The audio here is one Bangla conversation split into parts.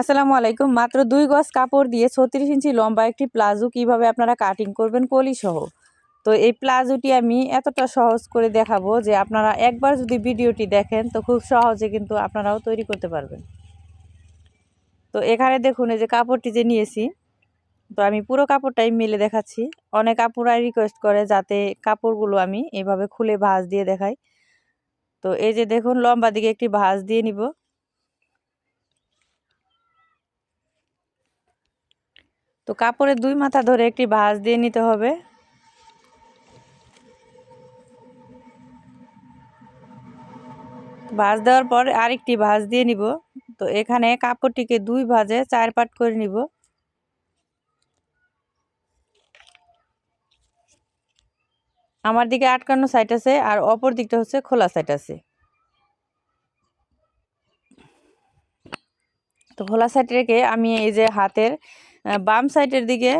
আসসালামু আলাইকুম। মাত্র দুই গজ কাপড় দিয়ে ছত্রিশ ইঞ্চি লম্বা একটি প্লাজো কীভাবে আপনারা কাটিং করবেন কলি সহ তো এই প্লাজোটি আমি এতটা সহজ করে দেখাবো যে আপনারা একবার যদি ভিডিওটি দেখেন, তো খুব সহজে কিন্তু আপনারাও তৈরি করতে পারবেন। তো এখানে দেখুন, এই যে কাপড়টি যে নিয়েছি, তো আমি পুরো কাপড়টাই মেলে দেখাচ্ছি। অনেক আপুরাই রিকোয়েস্ট করে যাতে কাপড়গুলো আমি এভাবে খুলে ভাঁজ দিয়ে দেখাই। তো এই যে দেখুন, লম্বা দিকে একটি ভাঁজ দিয়ে নিব। তো কাপড়ের দুই মাথা ধরে একটি ভাঁজ দিয়ে নিতে হবে। ভাঁজ দেওয়ার পর আরেকটি ভাঁজ দিয়ে নিব। তো এখানে কাপড়টিকে দুই ভাঁজে চার পাট করে নিব। আমার দিকে আটকানো সাইড আছে আর অপর দিকটা হচ্ছে খোলা সাইড আছে। তো খোলা সাইড রেখে আমি এই যে হাতের বাম সাইডের দিকে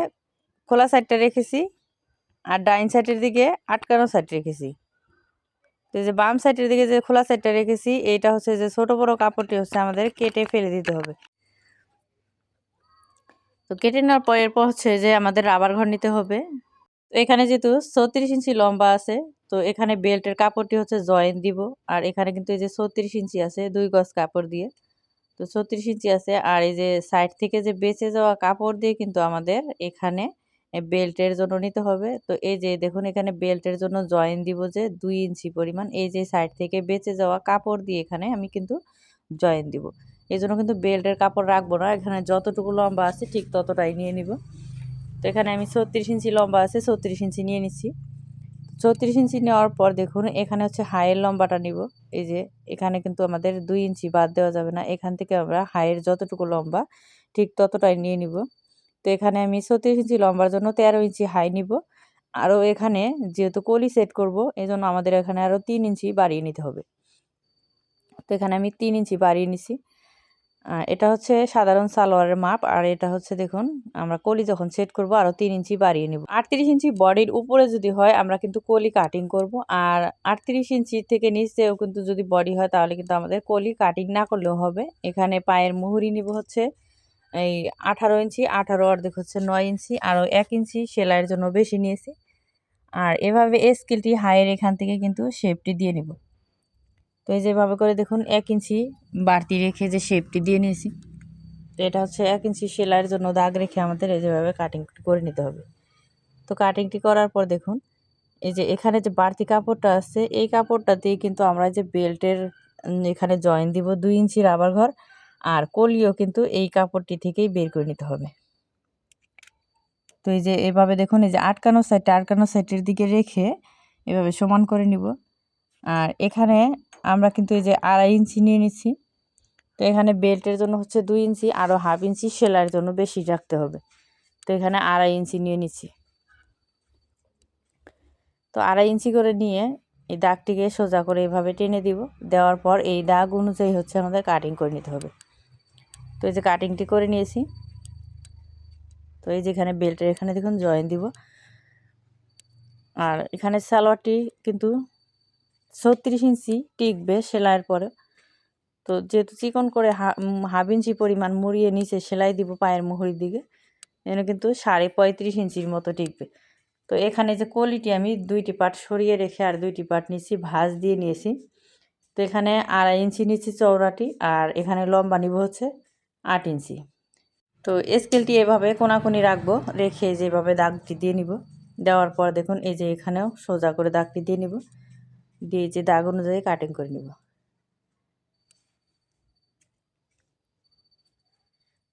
খোলা সাইডটা রেখেছি আর ডাইন সাইডের দিকে আটকানো সাইড রেখেছি। তো যে বাম সাইডের দিকে যে খোলা সাইডটা রেখেছি, এইটা হচ্ছে যে ছোট বড় কাপড়টি হচ্ছে আমাদের কেটে ফেলে দিতে হবে। তো কেটে নেওয়ার পর এরপর হচ্ছে যে আমাদের রাবার ঘর নিতে হবে। তো এখানে যেহেতু ছত্রিশ ইঞ্চি লম্বা আছে, তো এখানে বেল্টের কাপড়টি হচ্ছে জয়েন দিব। আর এখানে কিন্তু এই যে ছত্রিশ ইঞ্চি আছে, দুই গজ কাপড় দিয়ে। তো ছত্রিশ ইঞ্চি আছে। আর এই যে সাইড থেকে যে বেঁচে যাওয়া কাপড় দিয়ে কিন্তু আমাদের এখানে বেল্টের জন্য নিতে হবে। তো এই যে দেখুন এখানে বেল্টের জন্য জয়েন দিব যে দুই ইঞ্চি পরিমাণ। এই যে সাইড থেকে বেঁচে যাওয়া কাপড় দিয়ে এখানে আমি কিন্তু জয়েন দিব। এই জন্য কিন্তু বেল্টের কাপড় রাখব না। এখানে যতটুকু লম্বা আছে ঠিক ততটাই নিয়ে নিব। তো এখানে আমি ছত্রিশ ইঞ্চি লম্বা আছে, ছত্রিশ ইঞ্চি নিয়ে নিচ্ছি। ছত্রিশ ইঞ্চি নেওয়ার পর দেখুন, এখানে হচ্ছে হাইয়ের লম্বাটা নিব। এই যে, এখানে কিন্তু আমাদের দুই ইঞ্চি বাদ দেওয়া যাবে না। এখান থেকে আমরা হাইয়ের যতটুকু লম্বা, ঠিক ততটাই নিয়ে নিব। তো এখানে আমি ছত্রিশ ইঞ্চি লম্বার জন্য তেরো ইঞ্চি হাই নিব। আরও এখানে যেহেতু কলি সেট করব এই জন্য আমাদের এখানে আরও তিন ইঞ্চি বাড়িয়ে নিতে হবে। তো এখানে আমি তিন ইঞ্চি বাড়িয়ে নিছি। এটা হচ্ছে সাধারণ সালোয়ারের মাপ আর এটা হচ্ছে দেখুন, আমরা কলি যখন সেট করব আরও তিন ইঞ্চি বাড়িয়ে নেব। আটত্রিশ ইঞ্চি বডির উপরে যদি হয়, আমরা কিন্তু কলি কাটিং করব আর আটত্রিশ ইঞ্চি থেকে নিচেও কিন্তু যদি বডি হয়, তাহলে কিন্তু আমাদের কলি কাটিং না করলেও হবে। এখানে পায়ের মুহুরি নিব হচ্ছে এই আঠারো ইঞ্চি, আঠারো অর্ধেক হচ্ছে নয় ইঞ্চি আরও এক ইঞ্চি সেলাইয়ের জন্য বেশি নিয়েছি। আর এভাবে স্কেলটি হাইয়ের এখান থেকে কিন্তু শেপটি দিয়ে নিব। তো এই যেভাবে করে দেখুন এক ইঞ্চি বাড়তি রেখে যে শেপটি দিয়ে নিয়েছি। তো এটা হচ্ছে এক ইঞ্চি সেলাইয়ের জন্য দাগ রেখে আমাদের এই যেভাবে কাটিং করে নিতে হবে। তো কাটিংটি করার পর দেখুন, এই যে এখানে যে বাড়তি কাপড়টা আছে, এই কাপড়টা দিয়ে কিন্তু আমরা যে বেল্টের এখানে জয়েন দিব দুই ইঞ্চি রাবার ঘর আর কলিও কিন্তু এই কাপড়টি থেকেই বের করে নিতে হবে। তো এই যে এভাবে দেখুন, এই যে আটকানো সাইডটা আটকানো সাইডের দিকে রেখে এভাবে সমান করে নিব। আর এখানে আমরা কিন্তু এই যে আড়াই ইঞ্চি নিয়ে নিচ্ছি। তো এখানে বেল্টের জন্য হচ্ছে দুই ইঞ্চি আরও হাফ ইঞ্চি সেলাইয়ের জন্য বেশি রাখতে হবে। তো এখানে আড়াই ইঞ্চি নিয়ে নিচ্ছি। তো আড়াই ইঞ্চি করে নিয়ে এই দাগটিকে সোজা করে এভাবে টেনে দিব। দেওয়ার পর এই দাগ অনুযায়ী হচ্ছে আমাদের কাটিং করে নিতে হবে। তো এই যে কাটিংটি করে নিয়েছি। তো এই যেখানে বেল্টের এখানে দেখুন জয়েন দিব। আর এখানে সালোয়ারটি কিন্তু ছত্রিশ ইঞ্চি টিকবে সেলাইয়ের পরে। তো যেহেতু চিকন করে হাফ ইঞ্চি পরিমাণ মুড়িয়ে নিচে সেলাই দিব পায়ের মুহুরির দিকে এখানে কিন্তু সাড়ে পঁয়ত্রিশ ইঞ্চির মতো টিকবে। তো এখানে যে কোয়ালিটি আমি দুইটি পাট সরিয়ে রেখে আর দুইটি পাট নিচ্ছি ভাঁজ দিয়ে নিয়েছি। তো এখানে আড়াই ইঞ্চি নিচ্ছি চৌড়াটি আর এখানে লম্বা নিব হচ্ছে আট ইঞ্চি। তো স্কেলটি এভাবে কোনাকুনি রাখব, রেখে যেভাবে দাগটি দিয়ে নিব। দেওয়ার পর দেখুন এই যে এখানেও সোজা করে দাগটি দিয়ে নিব। দিয়ে যে দাগ অনুযায়ী কাটিং করে নিব।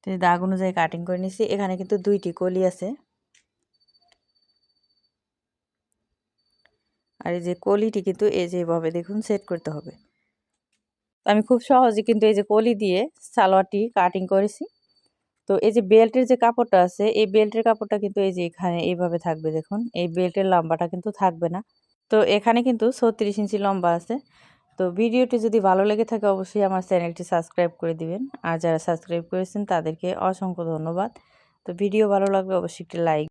দাগ অনুযায়ী কাটিং করে নিছি। এখানে কিন্তু দুইটি কলি আছে। আর এই যে কলিটি কিন্তু এই যেভাবে দেখুন সেট করতে হবে। আমি খুব সহজে কিন্তু এই যে কলি দিয়ে সালোয়ারটি কাটিং করেছি। তো এই যে বেল্টের যে কাপড়টা আছে, এই বেল্টের কাপড়টা কিন্তু এই যে এখানে এইভাবে থাকবে দেখুন। এই বেল্টের লম্বাটা কিন্তু থাকবে না। তো এখানে কিন্তু ছত্রিশ ইঞ্চি লম্বা আছে। তো ভিডিওটি যদি ভালো লেগে থাকে অবশ্যই আমার চ্যানেলটি সাবস্ক্রাইব করে দিবেন। আর যারা সাবস্ক্রাইব করেছেন তাদেরকে অসংখ্য ধন্যবাদ। তো ভিডিও ভালো লাগলে অবশ্যই একটি লাইক